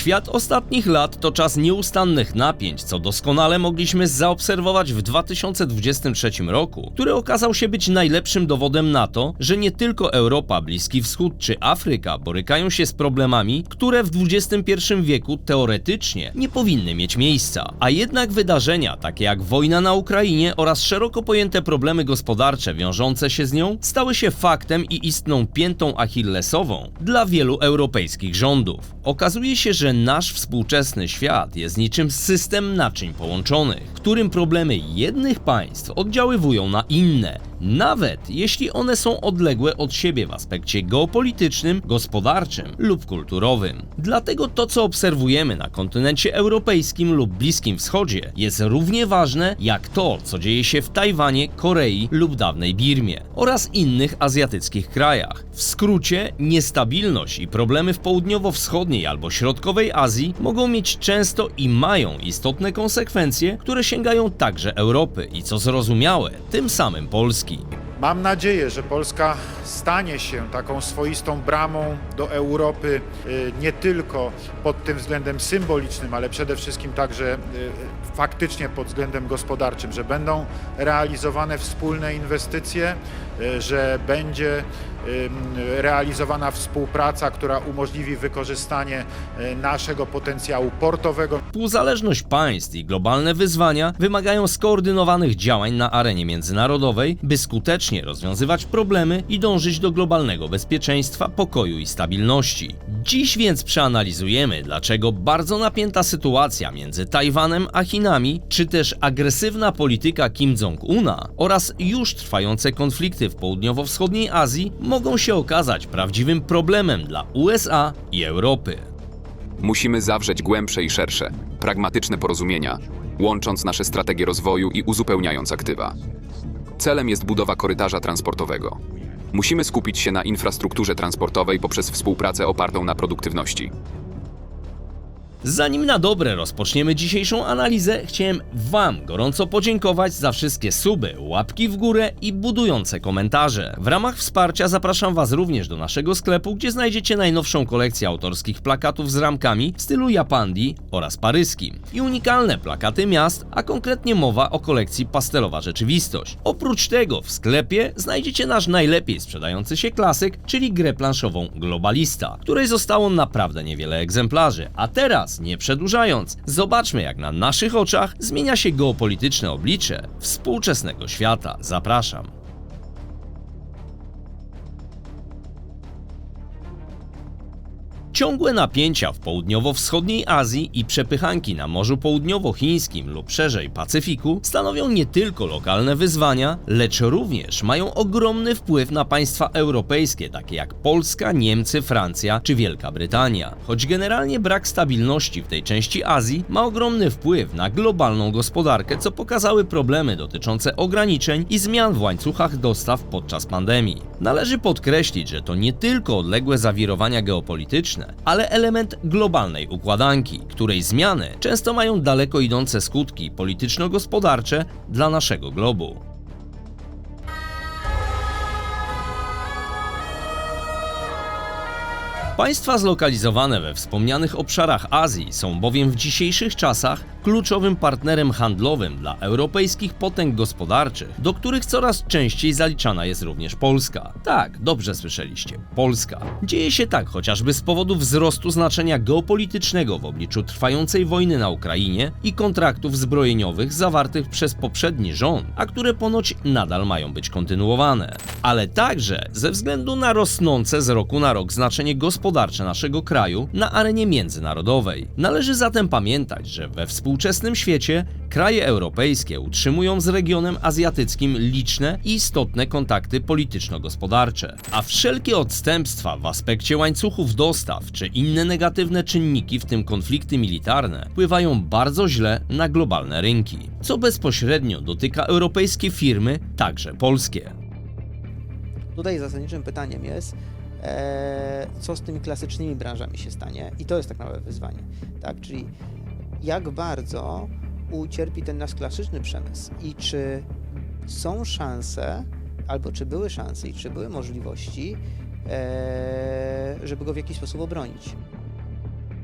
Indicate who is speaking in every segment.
Speaker 1: Świat ostatnich lat to czas nieustannych napięć, co doskonale mogliśmy zaobserwować w 2023 roku, który okazał się być najlepszym dowodem na to, że nie tylko Europa, Bliski Wschód czy Afryka borykają się z problemami, które w XXI wieku teoretycznie nie powinny mieć miejsca. A jednak wydarzenia takie jak wojna na Ukrainie oraz szeroko pojęte problemy gospodarcze wiążące się z nią stały się faktem i istną piętą achillesową dla wielu europejskich rządów. Okazuje się, że nasz współczesny świat jest niczym system naczyń połączonych, którym problemy jednych państw oddziaływują na inne, nawet jeśli one są odległe od siebie w aspekcie geopolitycznym, gospodarczym lub kulturowym. Dlatego to, co obserwujemy na kontynencie europejskim lub Bliskim Wschodzie, jest równie ważne jak to, co dzieje się w Tajwanie, Korei lub dawnej Birmie oraz innych azjatyckich krajach. W skrócie, niestabilność i problemy w południowo-wschodniej albo środkowej Azji mogą mieć często i mają istotne konsekwencje, które sięgają także Europy i co zrozumiałe, tym samym Polski.
Speaker 2: Mam nadzieję, że Polska stanie się taką swoistą bramą do Europy, y, nie tylko pod tym względem symbolicznym, ale przede wszystkim także y, faktycznie pod względem gospodarczym, że będą realizowane wspólne inwestycje, y, że będzie realizowana współpraca, która umożliwi wykorzystanie y, naszego potencjału portowego,
Speaker 1: Współzależność państw i globalne wyzwania wymagają skoordynowanych działań na arenie międzynarodowej, by skutecznie rozwiązywać problemy i dążyć do globalnego bezpieczeństwa, pokoju i stabilności. Dziś więc przeanalizujemy, dlaczego bardzo napięta sytuacja między Tajwanem a Chinami, czy też agresywna polityka Kim Jong-una oraz już trwające konflikty w południowo-wschodniej Azji mogą się okazać prawdziwym problemem dla USA i Europy.
Speaker 3: Musimy zawrzeć głębsze i szersze, pragmatyczne porozumienia, łącząc nasze strategie rozwoju i uzupełniając aktywa. Celem jest budowa korytarza transportowego. Musimy skupić się na infrastrukturze transportowej poprzez współpracę opartą na produktywności.
Speaker 1: Zanim na dobre rozpoczniemy dzisiejszą analizę, chciałem Wam gorąco podziękować za wszystkie suby, łapki w górę i budujące komentarze. W ramach wsparcia zapraszam Was również do naszego sklepu, gdzie znajdziecie najnowszą kolekcję autorskich plakatów z ramkami w stylu japandi oraz paryskim i unikalne plakaty miast, a konkretnie mowa o kolekcji Pastelowa Rzeczywistość. Oprócz tego w sklepie znajdziecie nasz najlepiej sprzedający się klasyk, czyli grę planszową Globalista, której zostało naprawdę niewiele egzemplarzy. A teraz, nie przedłużając, zobaczmy jak na naszych oczach zmienia się geopolityczne oblicze współczesnego świata. Zapraszam. Ciągłe napięcia w południowo-wschodniej Azji i przepychanki na Morzu Południowochińskim lub szerzej Pacyfiku stanowią nie tylko lokalne wyzwania, lecz również mają ogromny wpływ na państwa europejskie, takie jak Polska, Niemcy, Francja czy Wielka Brytania. Choć generalnie brak stabilności w tej części Azji ma ogromny wpływ na globalną gospodarkę, co pokazały problemy dotyczące ograniczeń i zmian w łańcuchach dostaw podczas pandemii. Należy podkreślić, że to nie tylko odległe zawirowania geopolityczne, ale element globalnej układanki, której zmiany często mają daleko idące skutki polityczno-gospodarcze dla naszego globu. Państwa zlokalizowane we wspomnianych obszarach Azji są bowiem w dzisiejszych czasach kluczowym partnerem handlowym dla europejskich potęg gospodarczych, do których coraz częściej zaliczana jest również Polska. Tak, dobrze słyszeliście, Polska. Dzieje się tak chociażby z powodu wzrostu znaczenia geopolitycznego w obliczu trwającej wojny na Ukrainie i kontraktów zbrojeniowych zawartych przez poprzedni rząd, a które ponoć nadal mają być kontynuowane. Ale także ze względu na rosnące z roku na rok znaczenie gospodarcze naszego kraju na arenie międzynarodowej. Należy zatem pamiętać, że we współczesnym świecie kraje europejskie utrzymują z regionem azjatyckim liczne i istotne kontakty polityczno-gospodarcze, a wszelkie odstępstwa w aspekcie łańcuchów dostaw czy inne negatywne czynniki, w tym konflikty militarne, wpływają bardzo źle na globalne rynki, co bezpośrednio dotyka europejskie firmy, także polskie.
Speaker 4: Tutaj zasadniczym pytaniem jest, e, co z tymi klasycznymi branżami się stanie i to jest tak naprawdę wyzwanie, tak, czyli jak bardzo ucierpi ten nasz klasyczny przemysł i czy są szanse, albo czy były szanse i czy były możliwości, e, żeby go w jakiś sposób obronić.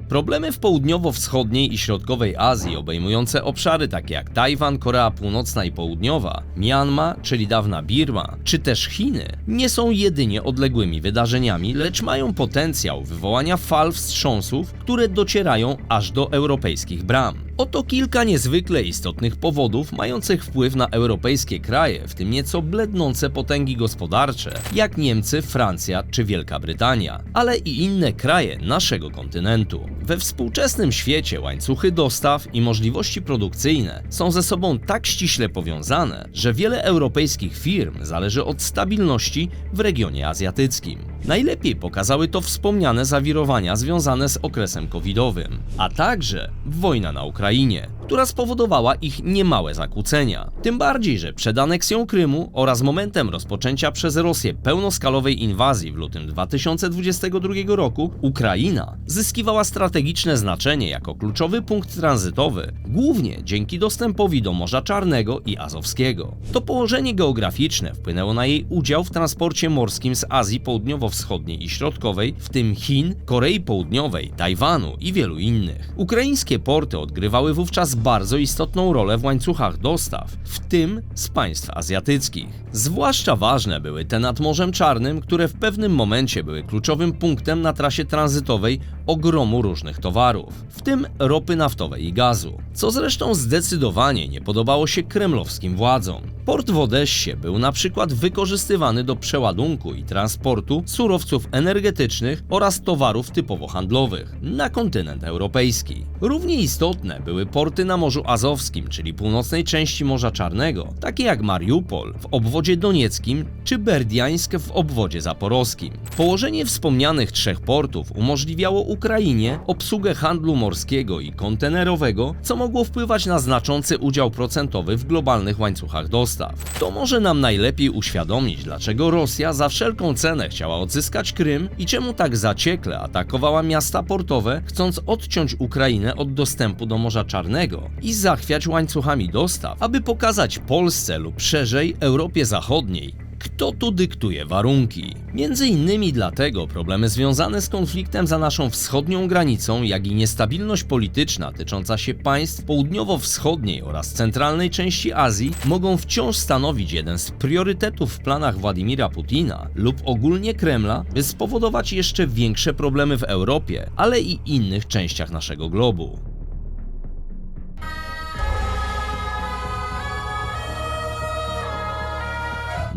Speaker 1: Problemy w południowo-wschodniej i środkowej Azji, obejmujące obszary takie jak Tajwan, Korea Północna i Południowa, Myanma, czyli dawna Birma, czy też Chiny, nie są jedynie odległymi wydarzeniami, lecz mają potencjał wywołania fal wstrząsów, które docierają aż do europejskich bram. Oto kilka niezwykle istotnych powodów mających wpływ na europejskie kraje, w tym nieco blednące potęgi gospodarcze, jak Niemcy, Francja czy Wielka Brytania, ale i inne kraje naszego kontynentu. We współczesnym świecie łańcuchy dostaw i możliwości produkcyjne są ze sobą tak ściśle powiązane, że wiele europejskich firm zależy od stabilności w regionie azjatyckim. Najlepiej pokazały to wspomniane zawirowania związane z okresem covidowym, a także wojna na Ukrainie, która spowodowała ich niemałe zakłócenia. Tym bardziej, że przed aneksją Krymu oraz momentem rozpoczęcia przez Rosję pełnoskalowej inwazji w lutym 2022 roku, Ukraina zyskiwała strategiczne znaczenie jako kluczowy punkt tranzytowy, głównie dzięki dostępowi do Morza Czarnego i Azowskiego. To położenie geograficzne wpłynęło na jej udział w transporcie morskim z Azji Południowo-Wschodniej i Środkowej, w tym Chin, Korei Południowej, Tajwanu i wielu innych. Ukraińskie porty odgrywały wówczas bardzo istotną rolę w łańcuchach dostaw, w tym z państw azjatyckich. Zwłaszcza ważne były te nad Morzem Czarnym, które w pewnym momencie były kluczowym punktem na trasie tranzytowej ogromu różnych towarów, w tym ropy naftowej i gazu, co zresztą zdecydowanie nie podobało się kremlowskim władzom. Port w Odessie był na przykład wykorzystywany do przeładunku i transportu surowców energetycznych oraz towarów typowo handlowych na kontynent europejski. Równie istotne były porty na Morzu Azowskim, czyli północnej części Morza Czarnego, takie jak Mariupol w obwodzie donieckim czy Berdiańsk w obwodzie zaporowskim. Położenie wspomnianych trzech portów umożliwiało Ukrainie obsługę handlu morskiego i kontenerowego, co mogło wpływać na znaczący udział procentowy w globalnych łańcuchach dostaw. To może nam najlepiej uświadomić, dlaczego Rosja za wszelką cenę chciała odzyskać Krym i czemu tak zaciekle atakowała miasta portowe, chcąc odciąć Ukrainę od dostępu do Morza Czarnego i zachwiać łańcuchami dostaw, aby pokazać Polsce lub szerzej Europie Zachodniej, kto tu dyktuje warunki. Między innymi dlatego problemy związane z konfliktem za naszą wschodnią granicą, jak i niestabilność polityczna tycząca się państw południowo-wschodniej oraz centralnej części Azji mogą wciąż stanowić jeden z priorytetów w planach Władimira Putina lub ogólnie Kremla, by spowodować jeszcze większe problemy w Europie, ale i innych częściach naszego globu.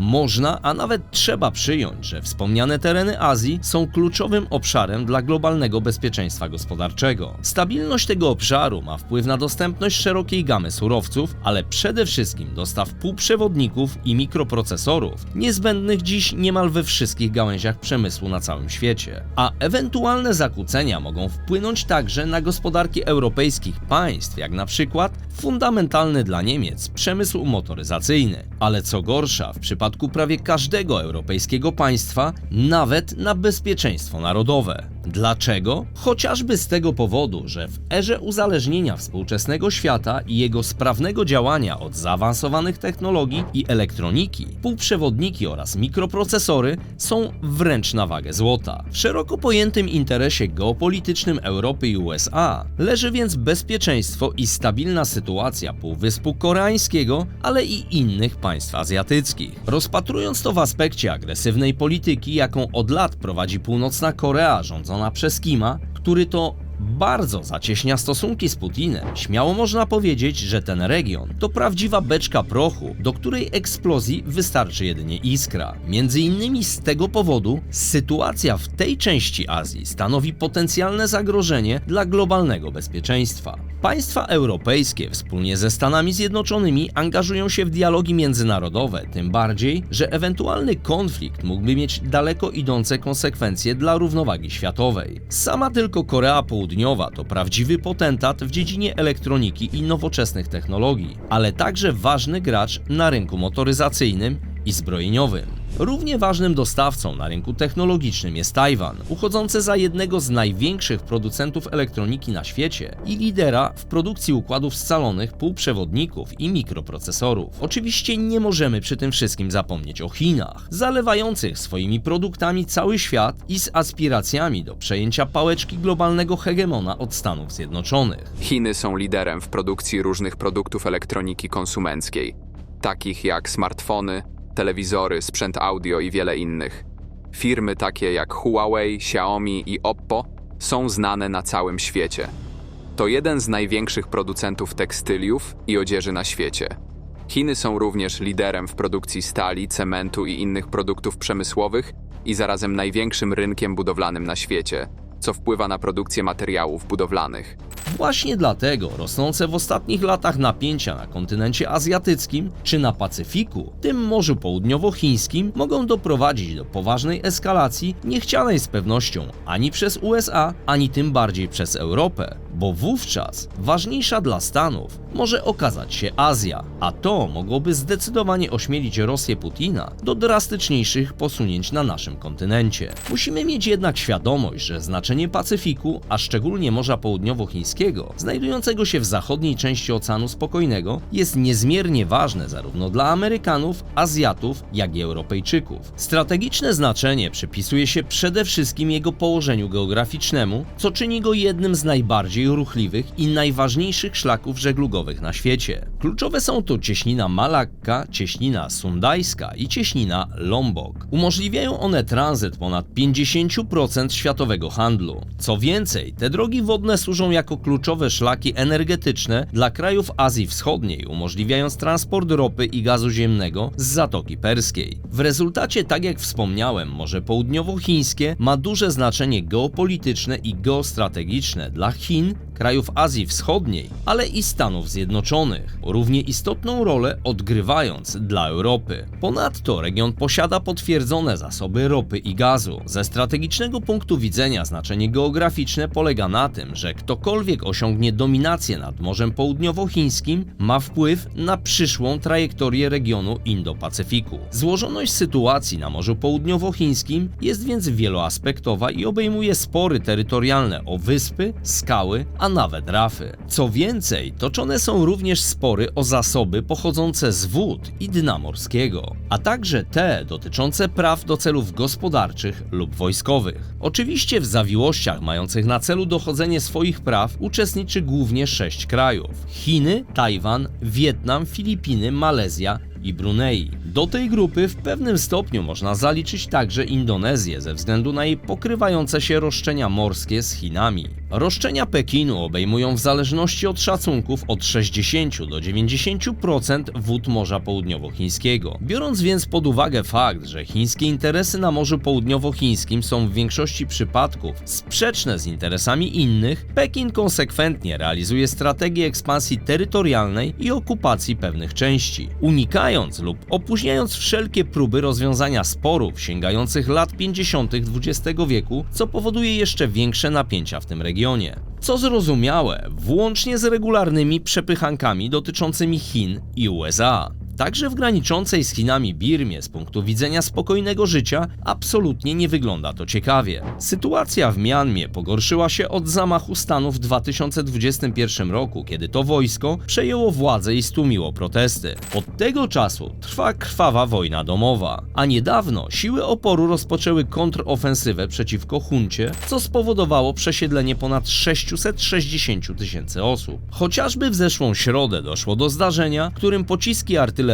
Speaker 1: Można, a nawet trzeba przyjąć, że wspomniane tereny Azji są kluczowym obszarem dla globalnego bezpieczeństwa gospodarczego. Stabilność tego obszaru ma wpływ na dostępność szerokiej gamy surowców, ale przede wszystkim dostaw półprzewodników i mikroprocesorów, niezbędnych dziś niemal we wszystkich gałęziach przemysłu na całym świecie. A ewentualne zakłócenia mogą wpłynąć także na gospodarki europejskich państw, jak na przykład fundamentalny dla Niemiec przemysł motoryzacyjny, ale co gorsza, w przypadku prawie każdego europejskiego państwa, nawet na bezpieczeństwo narodowe. Dlaczego? Chociażby z tego powodu, że w erze uzależnienia współczesnego świata i jego sprawnego działania od zaawansowanych technologii i elektroniki, półprzewodniki oraz mikroprocesory są wręcz na wagę złota. W szeroko pojętym interesie geopolitycznym Europy i USA leży więc bezpieczeństwo i stabilna sytuacja Półwyspu Koreańskiego, ale i innych państw azjatyckich. Rozpatrując to w aspekcie agresywnej polityki, jaką od lat prowadzi Północna Korea rządzona przez Kima, który to bardzo zacieśnia stosunki z Putinem, śmiało można powiedzieć, że ten region to prawdziwa beczka prochu, do której eksplozji wystarczy jedynie iskra. Między innymi z tego powodu sytuacja w tej części Azji stanowi potencjalne zagrożenie dla globalnego bezpieczeństwa. Państwa europejskie wspólnie ze Stanami Zjednoczonymi angażują się w dialogi międzynarodowe, tym bardziej, że ewentualny konflikt mógłby mieć daleko idące konsekwencje dla równowagi światowej. Sama tylko Korea Południowa to prawdziwy potentat w dziedzinie elektroniki i nowoczesnych technologii, ale także ważny gracz na rynku motoryzacyjnym i zbrojeniowym. Równie ważnym dostawcą na rynku technologicznym jest Tajwan, uchodzący za jednego z największych producentów elektroniki na świecie i lidera w produkcji układów scalonych, półprzewodników i mikroprocesorów. Oczywiście nie możemy przy tym wszystkim zapomnieć o Chinach, zalewających swoimi produktami cały świat i z aspiracjami do przejęcia pałeczki globalnego hegemona od Stanów Zjednoczonych.
Speaker 3: Chiny są liderem w produkcji różnych produktów elektroniki konsumenckiej, takich jak smartfony, telewizory, sprzęt audio i wiele innych. Firmy takie jak Huawei, Xiaomi i Oppo są znane na całym świecie. To jeden z największych producentów tekstyliów i odzieży na świecie. Chiny są również liderem w produkcji stali, cementu i innych produktów przemysłowych i zarazem największym rynkiem budowlanym na świecie, co wpływa na produkcję materiałów budowlanych.
Speaker 1: Właśnie dlatego rosnące w ostatnich latach napięcia na kontynencie azjatyckim czy na Pacyfiku, tym Morzu Południowochińskim, mogą doprowadzić do poważnej eskalacji, niechcianej z pewnością ani przez USA, ani tym bardziej przez Europę, bo wówczas ważniejsza dla Stanów może okazać się Azja, a to mogłoby zdecydowanie ośmielić Rosję Putina do drastyczniejszych posunięć na naszym kontynencie. Musimy mieć jednak świadomość, że znaczenie Pacyfiku, a szczególnie Morza Południowochińskiego, znajdującego się w zachodniej części Oceanu Spokojnego, jest niezmiernie ważne zarówno dla Amerykanów, Azjatów, jak i Europejczyków. Strategiczne znaczenie przypisuje się przede wszystkim jego położeniu geograficznemu, co czyni go jednym z najbardziej ruchliwych i najważniejszych szlaków żeglugowych na świecie. Kluczowe są tu cieśnina Malakka, cieśnina Sundajska i cieśnina Lombok. Umożliwiają one tranzyt ponad 50% światowego handlu. Co więcej, te drogi wodne służą jako kluczowe szlaki energetyczne dla krajów Azji Wschodniej, umożliwiając transport ropy i gazu ziemnego z Zatoki Perskiej. W rezultacie, tak jak wspomniałem, Morze Południowochińskie ma duże znaczenie geopolityczne i geostrategiczne dla Chin, krajów Azji Wschodniej, ale i Stanów Zjednoczonych, równie istotną rolę odgrywając dla Europy. Ponadto region posiada potwierdzone zasoby ropy i gazu. Ze strategicznego punktu widzenia znaczenie geograficzne polega na tym, że ktokolwiek osiągnie dominację nad Morzem Południowochińskim ma wpływ na przyszłą trajektorię regionu Indo-Pacyfiku. Złożoność sytuacji na Morzu Południowochińskim jest więc wieloaspektowa i obejmuje spory terytorialne o wyspy, skały, a nawet rafy. Co więcej, toczone są również spory o zasoby pochodzące z wód i dna morskiego, a także te dotyczące praw do celów gospodarczych lub wojskowych. Oczywiście w zawiłościach mających na celu dochodzenie swoich praw uczestniczy głównie sześć krajów: Chiny, Tajwan, Wietnam, Filipiny, Malezja i Brunei. Do tej grupy w pewnym stopniu można zaliczyć także Indonezję ze względu na jej pokrywające się roszczenia morskie z Chinami. Roszczenia Pekinu obejmują w zależności od szacunków od 60 do 90% wód Morza Południowochińskiego. Biorąc więc pod uwagę fakt, że chińskie interesy na Morzu Południowochińskim są w większości przypadków sprzeczne z interesami innych, Pekin konsekwentnie realizuje strategię ekspansji terytorialnej i okupacji pewnych części, unikając lub opóźniając wszelkie próby rozwiązania sporów sięgających lat 50. XX wieku, co powoduje jeszcze większe napięcia w tym regionie. Co zrozumiałe, włącznie z regularnymi przepychankami dotyczącymi Chin i USA. Także w graniczącej z Chinami Birmie z punktu widzenia spokojnego życia absolutnie nie wygląda to ciekawie. Sytuacja w Mianmie pogorszyła się od zamachu stanu w 2021 roku, kiedy to wojsko przejęło władzę i stłumiło protesty. Od tego czasu trwa krwawa wojna domowa, a niedawno siły oporu rozpoczęły kontrofensywę przeciwko huncie, co spowodowało przesiedlenie ponad 660 tysięcy osób. Chociażby w zeszłą środę doszło do zdarzenia, którym pociski artyleryjskie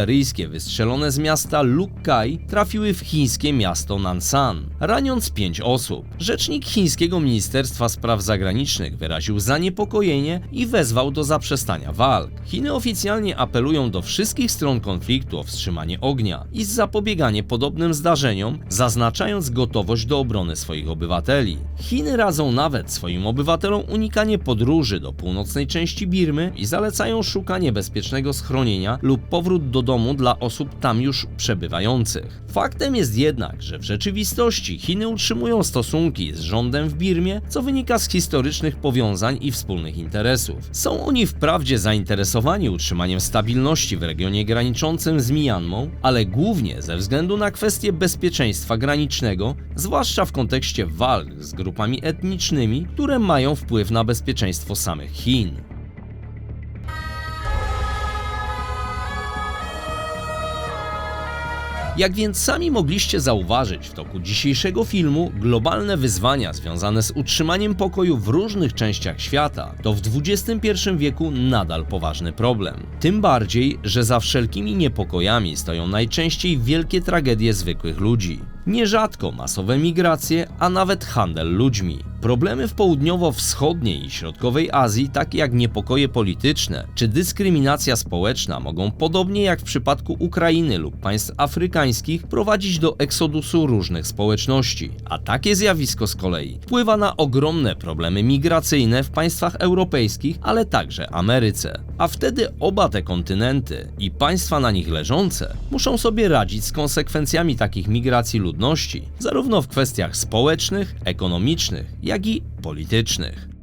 Speaker 1: wystrzelone z miasta Lukai trafiły w chińskie miasto Nansan, raniąc 5 osób. Rzecznik chińskiego Ministerstwa Spraw Zagranicznych wyraził zaniepokojenie i wezwał do zaprzestania walk. Chiny oficjalnie apelują do wszystkich stron konfliktu o wstrzymanie ognia i zapobieganie podobnym zdarzeniom, zaznaczając gotowość do obrony swoich obywateli. Chiny radzą nawet swoim obywatelom unikanie podróży do północnej części Birmy i zalecają szukanie bezpiecznego schronienia lub powrót do do domu dla osób tam już przebywających. Faktem jest jednak, że w rzeczywistości Chiny utrzymują stosunki z rządem w Birmie, co wynika z historycznych powiązań i wspólnych interesów. Są oni wprawdzie zainteresowani utrzymaniem stabilności w regionie graniczącym z Myanmą, ale głównie ze względu na kwestie bezpieczeństwa granicznego, zwłaszcza w kontekście walk z grupami etnicznymi, które mają wpływ na bezpieczeństwo samych Chin. Jak więc sami mogliście zauważyć w toku dzisiejszego filmu, globalne wyzwania związane z utrzymaniem pokoju w różnych częściach świata to w XXI wieku nadal poważny problem. Tym bardziej, że za wszelkimi niepokojami stoją najczęściej wielkie tragedie zwykłych ludzi. Nierzadko masowe migracje, a nawet handel ludźmi. Problemy w południowo-wschodniej i środkowej Azji, takie jak niepokoje polityczne czy dyskryminacja społeczna, mogą podobnie jak w przypadku Ukrainy lub państw afrykańskich prowadzić do eksodusu różnych społeczności. A takie zjawisko z kolei wpływa na ogromne problemy migracyjne w państwach europejskich, ale także Ameryce. A wtedy oba te kontynenty i państwa na nich leżące muszą sobie radzić z konsekwencjami takich migracji ludności, zarówno w kwestiach społecznych, ekonomicznych, jak i politycznych.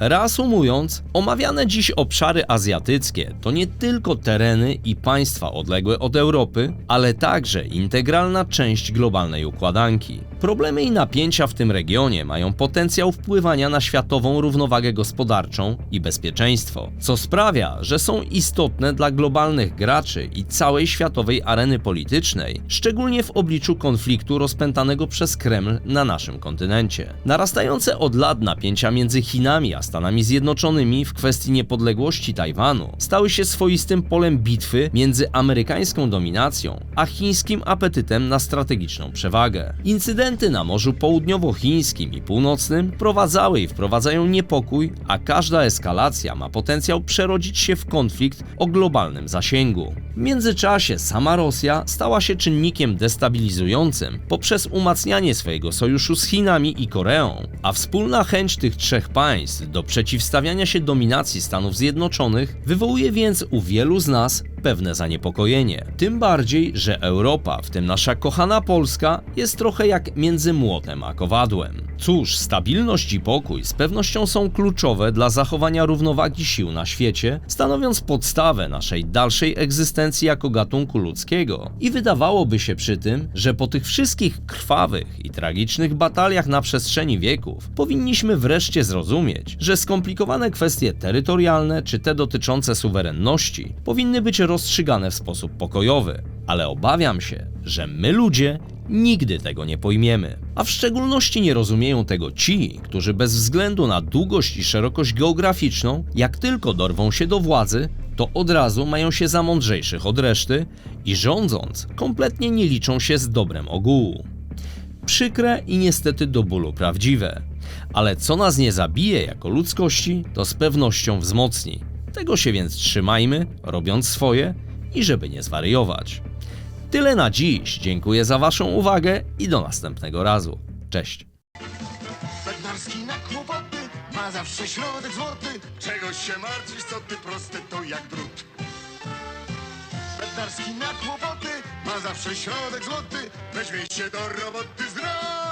Speaker 1: Reasumując, omawiane dziś obszary azjatyckie to nie tylko tereny i państwa odległe od Europy, ale także integralna część globalnej układanki. Problemy i napięcia w tym regionie mają potencjał wpływania na światową równowagę gospodarczą i bezpieczeństwo, co sprawia, że są istotne dla globalnych graczy i całej światowej areny politycznej, szczególnie w obliczu konfliktu rozpętanego przez Kreml na naszym kontynencie. Narastające od lat napięcia między Chinami a Stanami Zjednoczonymi w kwestii niepodległości Tajwanu stały się swoistym polem bitwy między amerykańską dominacją a chińskim apetytem na strategiczną przewagę. Incydenty na Morzu Południowochińskim i Północnym prowadzały i wprowadzają niepokój, a każda eskalacja ma potencjał przerodzić się w konflikt o globalnym zasięgu. W międzyczasie sama Rosja stała się czynnikiem destabilizującym poprzez umacnianie swojego sojuszu z Chinami i Koreą, a wspólna chęć tych trzech państw do przeciwstawiania się dominacji Stanów Zjednoczonych wywołuje więc u wielu z nas pewne zaniepokojenie. Tym bardziej, że Europa, w tym nasza kochana Polska, jest trochę jak między młotem a kowadłem. Cóż, stabilność i pokój z pewnością są kluczowe dla zachowania równowagi sił na świecie, stanowiąc podstawę naszej dalszej egzystencji jako gatunku ludzkiego. I wydawałoby się przy tym, że po tych wszystkich krwawych i tragicznych bataliach na przestrzeni wieków powinniśmy wreszcie zrozumieć, że skomplikowane kwestie terytorialne czy te dotyczące suwerenności powinny być rozstrzygane w sposób pokojowy. Ale obawiam się, że my ludzie nigdy tego nie pojmiemy. A w szczególności nie rozumieją tego ci, którzy bez względu na długość i szerokość geograficzną, jak tylko dorwą się do władzy, to od razu mają się za mądrzejszych od reszty i rządząc, kompletnie nie liczą się z dobrem ogółu. Przykre i niestety do bólu prawdziwe. Ale co nas nie zabije jako ludzkości, to z pewnością wzmocni. Tego się więc trzymajmy, robiąc swoje i żeby nie zwariować. Tyle na dziś. Dziękuję za Waszą uwagę i do następnego razu. Cześć.
Speaker 5: Bednarski na kłopoty ma zawsze środek złoty. Czegoś się martwisz, co ty proste to jak drut. Bednarski na kłopoty ma zawsze środek złoty. Weźmie się do roboty zdrowy.